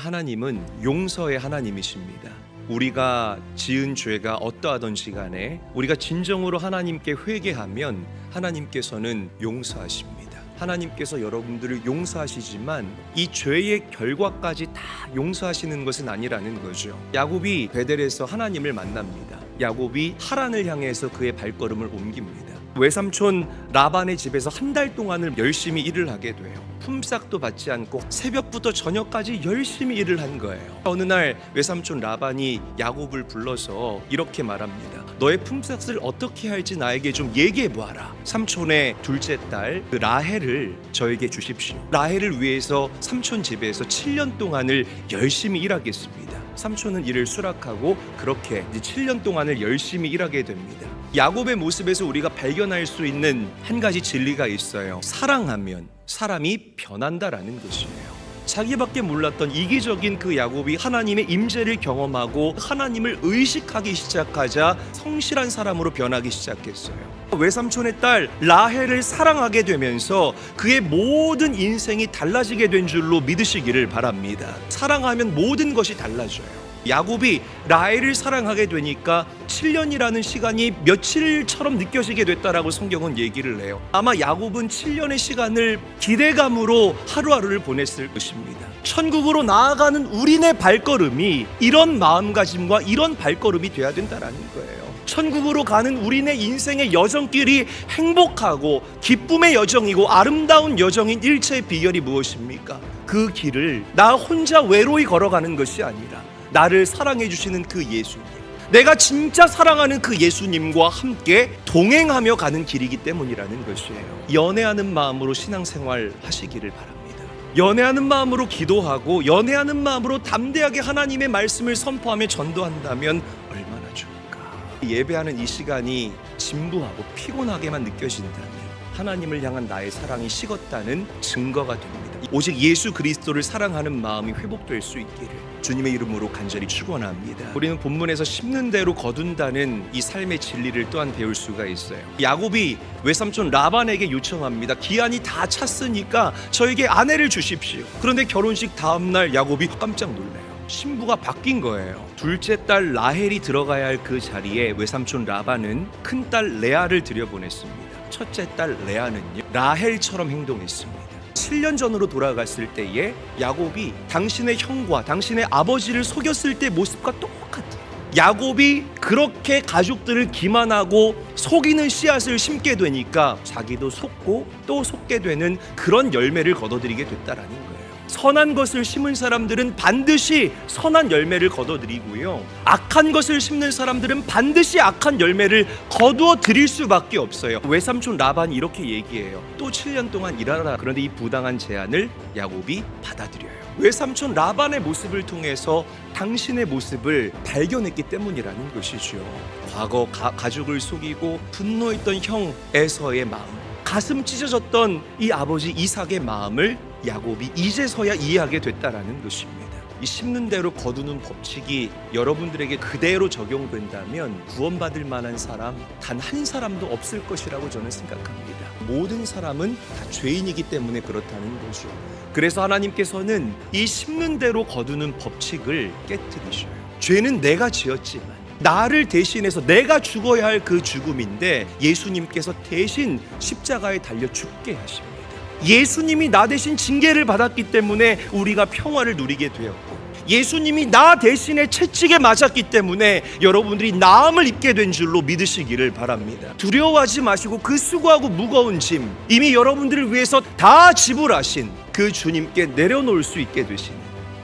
하나님은 용서의 하나님이십니다. 우리가 지은 죄가 어떠하던지 간에 우리가 진정으로 하나님께 회개하면 하나님께서는 용서하십니다. 하나님께서 여러분들을 용서하시지만 이 죄의 결과까지 다 용서하시는 것은 아니라는 거죠. 야곱이 베델에서 하나님을 만납니다. 야곱이 하란을 향해서 그의 발걸음을 옮깁니다. 외삼촌 라반의 집에서 한 달 동안을 열심히 일을 하게 돼요. 품삯도 받지 않고 새벽부터 저녁까지 열심히 일을 한 거예요. 어느 날 외삼촌 라반이 야곱을 불러서 이렇게 말합니다. 너의 품삯을 어떻게 할지 나에게 좀 얘기해 보아라. 삼촌의 둘째 딸 그 라헬을 저에게 주십시오. 라헬을 위해서 삼촌 집에서 7년 동안을 열심히 일하겠습니다. 삼촌은 이를 수락하고 그렇게 이제 7년 동안을 열심히 일하게 됩니다. 야곱의 모습에서 우리가 발견할 수 있는 한 가지 진리가 있어요. 사랑하면 사람이 변한다라는 것이에요. 자기밖에 몰랐던 이기적인 그 야곱이 하나님의 임재를 경험하고 하나님을 의식하기 시작하자 성실한 사람으로 변하기 시작했어요. 외삼촌의 딸 라헬을 사랑하게 되면서 그의 모든 인생이 달라지게 된 줄로 믿으시기를 바랍니다. 사랑하면 모든 것이 달라져요. 야곱이 라헬을 사랑하게 되니까 7년이라는 시간이 며칠처럼 느껴지게 됐다라고 성경은 얘기를 해요. 아마 야곱은 7년의 시간을 기대감으로 하루하루를 보냈을 것입니다. 천국으로 나아가는 우리네 발걸음이 이런 마음가짐과 이런 발걸음이 돼야 된다라는 거예요. 천국으로 가는 우리네 인생의 여정길이 행복하고 기쁨의 여정이고 아름다운 여정인 일체의 비결이 무엇입니까? 그 길을 나 혼자 외로이 걸어가는 것이 아니라 나를 사랑해 주시는 그 예수님. 내가 진짜 사랑하는 그 예수님과 함께 동행하며 가는 길이기 때문이라는 것이에요. 연애하는 마음으로 신앙생활 하시기를 바랍니다. 연애하는 마음으로 기도하고 연애하는 마음으로 담대하게 하나님의 말씀을 선포하며 전도한다면 얼마나 좋을까. 예배하는 이 시간이 진부하고 피곤하게만 느껴진다면 하나님을 향한 나의 사랑이 식었다는 증거가 됩니다. 오직 예수 그리스도를 사랑하는 마음이 회복될 수 있기를 주님의 이름으로 간절히 축원합니다. 우리는 본문에서 심는 대로 거둔다는 이 삶의 진리를 또한 배울 수가 있어요. 야곱이 외삼촌 라반에게 요청합니다. 기한이 다 찼으니까 저에게 아내를 주십시오. 그런데 결혼식 다음 날 야곱이 깜짝 놀래요. 신부가 바뀐 거예요. 둘째 딸 라헬이 들어가야 할 그 자리에 외삼촌 라반은 큰 딸 레아를 들여보냈습니다. 첫째 딸 레아는요 라헬처럼 행동했습니다. 7년 전으로 돌아갔을 때에 야곱이 당신의 형과 당신의 아버지를 속였을 때 모습과 똑같아요. 야곱이 그렇게 가족들을 기만하고 속이는 씨앗을 심게 되니까 자기도 속고 또 속게 되는 그런 열매를 거둬들이게 됐다라는 거예요. 선한 것을 심은 사람들은 반드시 선한 열매를 거둬들이고요. 악한 것을 심는 사람들은 반드시 악한 열매를 거두어 드릴 수밖에 없어요. 외삼촌 라반이 이렇게 얘기해요. 또 7년 동안 일하라. 그런데 이 부당한 제안을 야곱이 받아들여요. 외삼촌 라반의 모습을 통해서 당신의 모습을 발견했기 때문이라는 것이죠. 과거 가, 가족을 속이고 분노했던 형 에서의 마음, 가슴 찢어졌던 이 아버지 이삭의 마음을 야곱이 이제서야 이해하게 됐다라는 것입니다. 이 심는 대로 거두는 법칙이 여러분들에게 그대로 적용된다면 구원받을 만한 사람 단 한 사람도 없을 것이라고 저는 생각합니다. 모든 사람은 다 죄인이기 때문에 그렇다는 거죠. 그래서 하나님께서는 이 심는 대로 거두는 법칙을 깨뜨리셔요. 죄는 내가 지었지만 나를 대신해서 내가 죽어야 할 그 죽음인데 예수님께서 대신 십자가에 달려 죽게 하십니다. 예수님이 나 대신 징계를 받았기 때문에 우리가 평화를 누리게 되었고 예수님이 나 대신에 채찍에 맞았기 때문에 여러분들이 나음을 입게 된 줄로 믿으시기를 바랍니다. 두려워하지 마시고 그 수고하고 무거운 짐 이미 여러분들을 위해서 다 지불하신 그 주님께 내려놓을 수 있게 되시는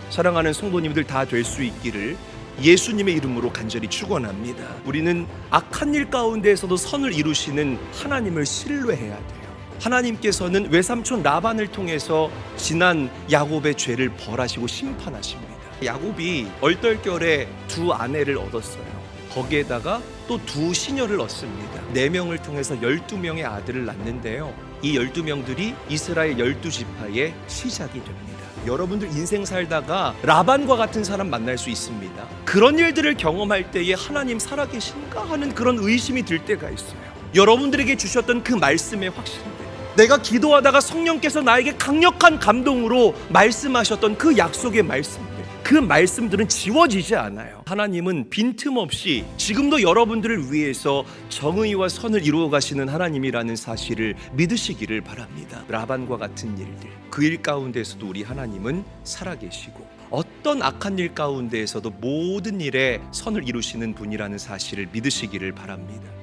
사랑하는 성도님들 다 될 수 있기를 예수님의 이름으로 간절히 축원합니다. 우리는 악한 일 가운데에서도 선을 이루시는 하나님을 신뢰해야 돼요. 하나님께서는 외삼촌 라반을 통해서 지난 야곱의 죄를 벌하시고 심판하십니다. 야곱이 얼떨결에 두 아내를 얻었어요. 거기에다가 또 두 시녀를 얻습니다. 네 명을 통해서 열두 명의 아들을 낳는데요. 이 열두 명들이 이스라엘 열두 지파의 시작이 됩니다. 여러분들 인생 살다가 라반과 같은 사람 만날 수 있습니다. 그런 일들을 경험할 때에 하나님 살아계신가 하는 그런 의심이 들 때가 있어요. 여러분들에게 주셨던 그 말씀의 확신들. 내가 기도하다가 성령께서 나에게 강력한 감동으로 말씀하셨던 그 약속의 말씀들. 그 말씀들은 지워지지 않아요. 하나님은 빈틈없이 지금도 여러분들을 위해서 정의와 선을 이루어 가시는 하나님이라는 사실을 믿으시기를 바랍니다. 라반과 같은 일들 그 일 가운데서도 우리 하나님은 살아계시고 어떤 악한 일 가운데에서도 모든 일에 선을 이루시는 분이라는 사실을 믿으시기를 바랍니다.